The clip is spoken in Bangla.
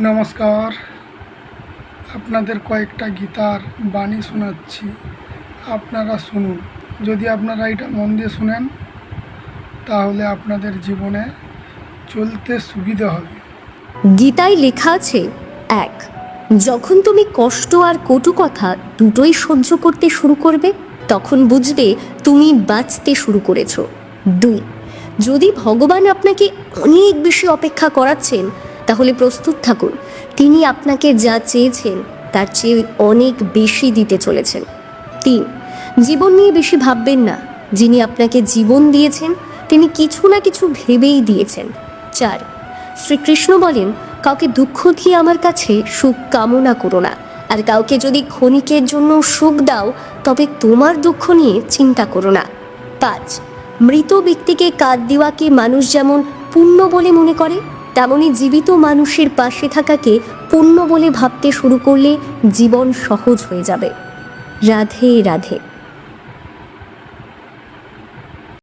নমস্কার। আপনাদের কয়েকটা গীতার বাণী শোনাচ্ছি। আপনারা শুনুন। যদি আপনারা এটা মন দিয়ে শুনেন, তাহলে আপনাদের জীবনে চলতে সুবিধা হবে। গীতায় লেখা আছে, এক, যখন তুমি কষ্ট আর কটু কথা দুটোই সহ্য করতে শুরু করবে, তখন বুঝবে তুমি বাঁচতে শুরু করেছ। দুই, যদি ভগবান আপনাকে অনেক বেশি অপেক্ষা করাচ্ছেন তাহলে প্রস্তুত থাকুন। তিনি আপনাকে যা চেয়েছেন, তার চেয়ে অনেক বেশি দিতে চলেছেন। তিন, জীবন নিয়ে বেশি ভাববেন না। যিনি আপনাকে জীবন দিয়েছেন, তিনি কিছু না কিছু ভেবেই দিয়েছেন। চার, শ্রীকৃষ্ণ বলেন, কাউকে দুঃখ দিয়ে আমার কাছে সুখ কামনা করো না। আর কাউকে যদি ক্ষণিকের জন্য সুখ দাও, তবে তোমার দুঃখ নিয়ে চিন্তা করো না। পাঁচ, মৃত ব্যক্তিকে কাঁদ দেওয়াকে মানুষ যেমন পুণ্য বলে মনে করে? তেমনি জীবিত মানুষের পাশে থাকাকে পুণ্য বলে ভাবতে শুরু করলে জীবন সহজ হয়ে যাবে। রাধে রাধে।